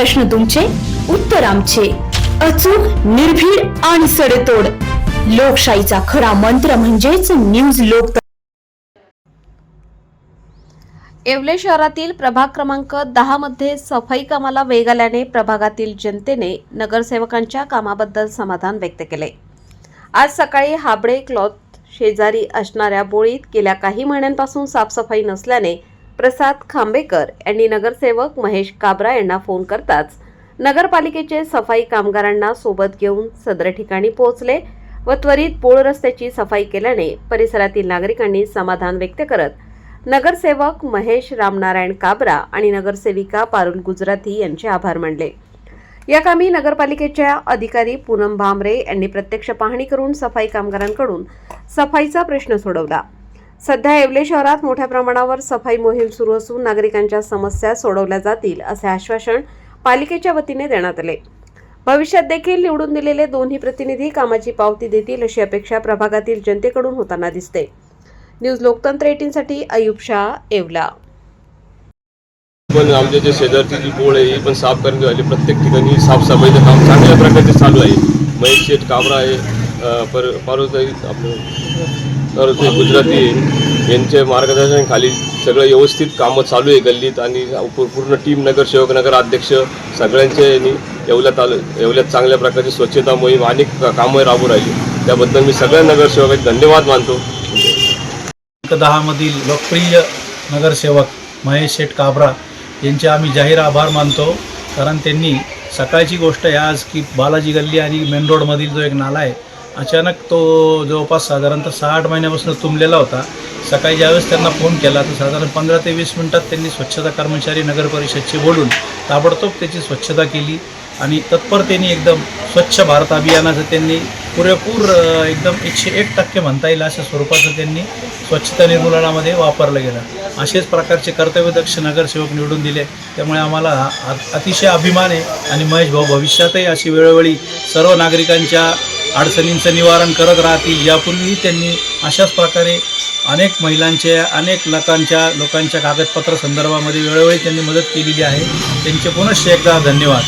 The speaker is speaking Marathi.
प्रश्न तुमचे उत्तर आमचे. अचूक निर्भीड आणि सडेतोड. लोकशाहीचा खरा मंत्र म्हणजेच न्यूज लोक येवले शहरातील प्रभाग क्रमांक दहा मध्ये सफाई कामाला वेग आल्याने प्रभागातील जनतेने नगरसेवकांच्या कामाबद्दल समाधान व्यक्त केले. आज सकाळी हाबडे क्लॉथ शेजारी असणाऱ्या बोळीत गेल्या काही महिन्यांपासून साफसफाई नसल्याने प्रसाद खांबेकर यांनी नगरसेवक महेश काबरा यांना फोन करताच नगरपालिकेचे सफाई कामगारांना सोबत घेऊन सदर ठिकाणी पोहोचले व त्वरित पोळ रस्त्याची सफाई केल्याने परिसरातील नागरिकांनी समाधान व्यक्त करत नगरसेवक महेश रामनारायण काबरा आणि नगरसेविका पारुल गुजराती यांचे आभार मानले. या कामी नगरपालिकेच्या अधिकारी पूनम भामरे यांनी प्रत्यक्ष पाहणी करून सफाई कामगारांकडून सफाईचा प्रश्न सोडवला. सध्या येवले शहरात मोठ्या प्रमाणावर सफाई मोहीम सुरू असून नागरिकांच्या समस्या सोडवल्या जातील असे आश्वासन पालिकेच्या वतीने देण्यात आले. भविष्यात देखील निवडून दिलेले दोन्ही प्रतिनिधी कामाची पावती देतील अशी अपेक्षा प्रभागातील जनतेकडून होताना दिसते. न्यूज लोकतंत्र एटीनसाठी अयुब शाह येवला. पण आमच्या जे शेजारची जी बोळ आहे ही पण साफ करण्यात आली प्रत्येक ठिकाणी साफसफाईचं काम चांगल्या प्रकारचे चालू आहे. महेश शेठ काबरा आहे पर पार्वताई आपलं पार्वताई गुजराती यांच्या मार्गदर्शनाखाली सगळं व्यवस्थित कामं चालू आहे गल्लीत आणि पूर्ण टीम नगरसेवक नगराध्यक्ष सगळ्यांच्या यांनी येवल्यात आलं येवल्यात चांगल्या प्रकारची स्वच्छता मोहीम अनेक कामं राबू राहिली. त्याबद्दल मी सगळ्या नगरसेवकांचे धन्यवाद मानतो. दहामधील लोकप्रिय नगरसेवक महेश शेठ काबरा यांचे आम्ही जाहीर आभार मानतो कारण त्यांनी सकाळची गोष्ट आहे आज की बालाजी गल्ली आणि मेन रोडमधील जो एक नाला आहे अचानक तो जवळपास साधारणतः सहा आठ महिन्यापासून तुंबलेला होता. सकाळी ज्यावेळेस त्यांना फोन केला तर साधारण पंधरा ते वीस मिनटात त्यांनी स्वच्छता कर्मचारी नगर परिषदशी बोलून ताबडतोब त्याची स्वच्छता केली आणि तत्परतेने एकदम स्वच्छ भारत अभियानाचं त्यांनी पुरेपूर एकदम एकशे एक टक्के म्हणता येईल अशा स्वरूपाचं त्यांनी स्वच्छता निर्मूलनामध्ये वापरलं गेलं. असेच प्रकारचे कर्तव्यदक्ष नगरसेवक निवडून दिले. त्यामुळे आम्हाला अतिशय अभिमान आहे आणि महेश भाऊ भविष्यातही अशी वेळोवेळी सर्व नागरिकांच्या अडचणींचं निवारण करत राहतील. यापूर्वीही त्यांनी अशाच प्रकारे अनेक महिलांच्या अनेक लोकांच्या लोकांच्या कागदपत्र संदर्भामध्ये वेळोवेळी त्यांनी मदत केलेली आहे. त्यांचे पुनश्च एकदा धन्यवाद.